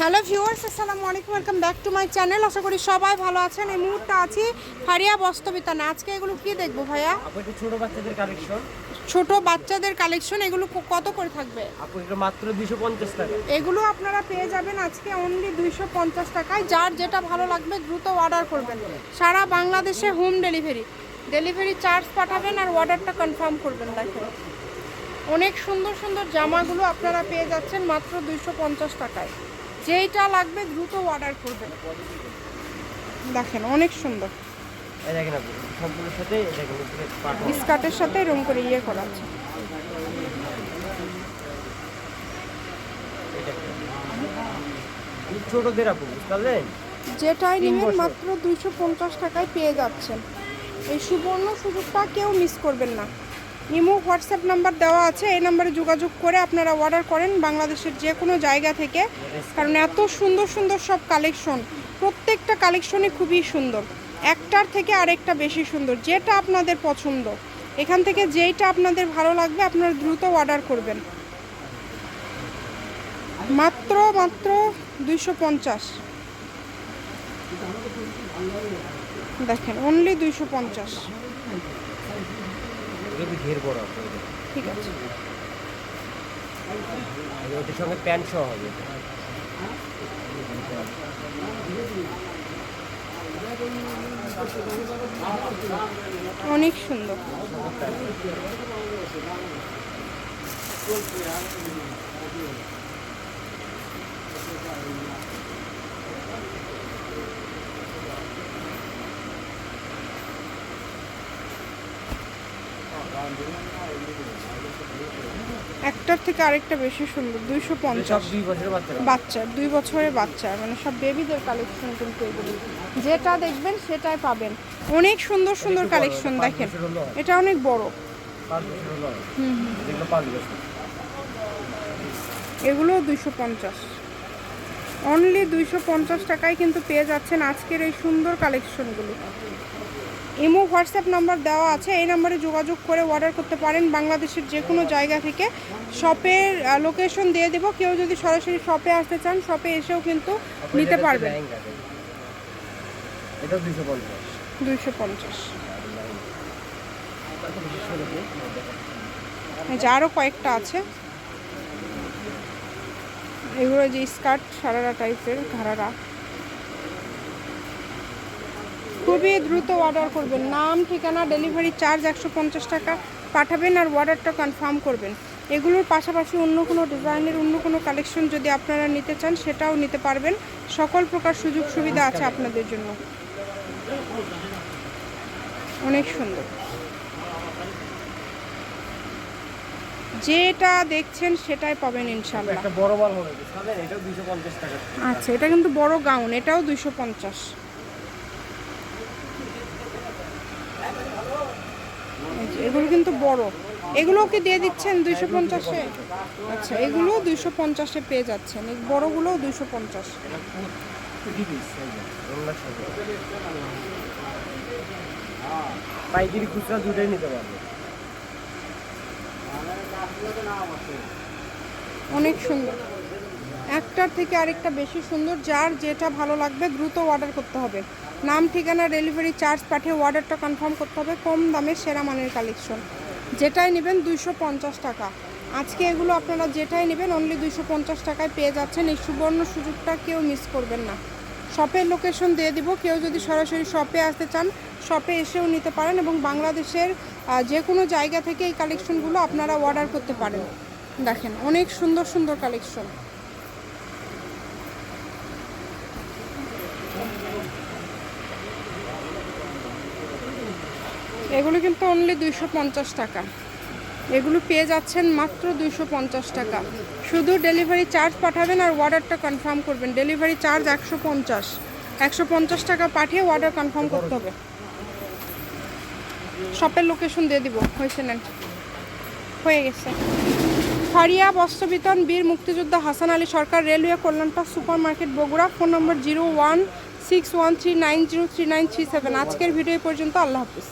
Hello viewers আসসালামু আলাইকুম welcome back to my channel. আশা করি সবাই ভালো আছেন। এই মুহূর্তে আছি ফারিয়া বস্তবিতানে আজকে এগুলো কি দেখব ভাইয়া? ছোট বাচ্চাদের কালেকশন ছোট বাচ্চাদের কালেকশন এগুলো কত করে থাকবে? আপু মাত্র দুশো পঞ্চাশ টাকা। এগুলো আপনারা পেয়ে যাবেন আজকে অনলি দুইশো পঞ্চাশ টাকায়। যার যেটা ভালো লাগবে দ্রুত অর্ডার করবেন। সারা বাংলাদেশে হোম ডেলিভারি ডেলিভারি চার্জ পাঠাবেন আর অর্ডারটা কনফার্ম করবেন দেখেন। অনেক সুন্দর সুন্দর জামাগুলো আপনারা পেয়ে যাচ্ছেন মাত্র দুইশো পঞ্চাশ টাকায়। যেইটা লাগবে দ্রুত অর্ডার করবেন। দেখেন অনেক সুন্দর। স্কার্টের সাথে এরকম করে ইয়ে করা আছে। ছোটদের আপু বুঝতে যেটাই নেবেন মাত্র দুইশো পঞ্চাশ টাকায় পেয়ে যাচ্ছেন। এই সুবর্ণ সুযোগটা কেউ মিস করবেন না। ইমো, হোয়াটসঅ্যাপ নাম্বার দেওয়া আছে। এই নাম্বারে যোগাযোগ করে আপনারা অর্ডার করেন বাংলাদেশের যে কোনো জায়গা থেকে। কারণ এত সুন্দর সুন্দর সব কালেকশন প্রত্যেকটা কালেকশনই খুবই সুন্দর। একটার থেকে আরেকটা বেশি সুন্দর, যেটা আপনাদের পছন্দ। এখান থেকে যেইটা আপনাদের ভালো লাগবে, আপনারা দ্রুত অর্ডার করবেন। মাত্র মাত্র দুইশো পঞ্চাশ। দেখেন অনলি দুইশো পঞ্চাশ। একটু ঘের বড় ঠিক আছে। ওটির সঙ্গে প্যান্ট সহ হবে। অনেক সুন্দর। একটার থেকে আরেকটা বেশি সুন্দর দুইশো পঞ্চাশ। দুই বছরের বাচ্চারা বাচ্চা দুই বছরের বাচ্চা মানে সব বেবিদের কালেকশন কিন্তু এগুলো যেটা দেখবেন সেটাই পাবেন। অনেক সুন্দর সুন্দর কালেকশন দেখেন। এটা অনেক বড়। এগুলো দুইশো পঞ্চাশ। অনলি দুইশো পঞ্চাশ টাকায় কিন্তু পেয়ে যাচ্ছেন আজকের এই সুন্দর কালেকশনগুলো ইমো হোয়াটসঅ্যাপ নাম্বার দেওয়া আছে। এই নাম্বারে যোগাযোগ করে অর্ডার করতে পারেন। বাংলাদেশের যে কোনো জায়গা থেকে শপের লোকেশন দিয়ে দেবো। কেউ যদি সরাসরি শপে আসতে চান শপে এসেও কিন্তু নিতে পারবেন। দুশো পঞ্চাশ। দুইশো পঞ্চাশ। যে আরও কয়েকটা আছে। এগুলো যে স্কার্ট সারারা টাইপের ঘাড়ারা খুবই দ্রুত অর্ডার করবেন। নাম ঠিকানা ডেলিভারি চার্জ একশো পঞ্চাশ টাকা পাঠাবেন আর অর্ডারটা কনফার্ম করবেন। এগুলোর পাশাপাশি অন্য কোনো ডিজাইনের অন্য কোনো কালেকশন যদি আপনারা নিতে চান সেটাও নিতে পারবেন। সকল প্রকার সুযোগ সুবিধা আছে আপনাদের জন্য। অনেক সুন্দর। যেটা দেখছেন সেটাই পাবেন টাকা। আচ্ছা এটা কিন্তু বড় গাউন এটাও দুইশো পঞ্চাশ। এগুলো কিন্তু বড়। এগুলো কি দিয়ে দিচ্ছেন দুইশো পঞ্চাশে? আচ্ছা এগুলো দুইশো পঞ্চাশে পেয়ে যাচ্ছেন। এই বড়গুলো দুইশো পঞ্চাশ। পাইকারি খুচরা দুটাই নিতে পারবে। অনেক সুন্দর। একটার থেকে আরেকটা বেশি সুন্দর, যার যেটা ভালো লাগবে দ্রুত অর্ডার করতে হবে। নাম, ঠিকানা ডেলিভারি চার্জ পাঠিয়ে অর্ডারটা কনফার্ম করতে হবে কম দামে সেরা মানের কালেকশন যেটাই নেবেন দুইশো পঞ্চাশ টাকা। আজকে এগুলো আপনারা যেটাই নেবেন অনলি দুইশো পঞ্চাশ টাকায় পেয়ে যাচ্ছেন। এই সুবর্ণ সুযোগটা কেউ মিস করবেন না। শপের লোকেশন দিয়ে দিব। কেউ যদি সরাসরি শপে আসতে চান শপে এসেও নিতে পারেন এবং বাংলাদেশের যে কোনো জায়গা থেকে এই কালেকশনগুলো আপনারা অর্ডার করতে পারেন। দেখেন, অনেক সুন্দর সুন্দর কালেকশন এগুলো কিন্তু অনলি দুইশো পঞ্চাশ টাকা। এগুলো পেয়ে যাচ্ছেন মাত্র দুইশো পঞ্চাশ টাকা। শুধু ডেলিভারি চার্জ পাঠাবেন আর অর্ডারটা কনফার্ম করবেন। ডেলিভারি চার্জ একশো পঞ্চাশ। একশো পঞ্চাশ টাকা পাঠিয়ে অর্ডার কনফার্ম করতে হবে। শপের লোকেশন দিয়ে দিব। হয়েছে নেন হয়ে গেছে। ফারিয়া বস্ত্র বিতরণ বীর মুক্তিযোদ্ধা Hasan Ali Sarkar railway Kalyanpar super market Bogura, phone number zero one six one three nine zero three nine three seven. আজকের ভিডিও পর্যন্ত। আল্লাহ হাফিজ।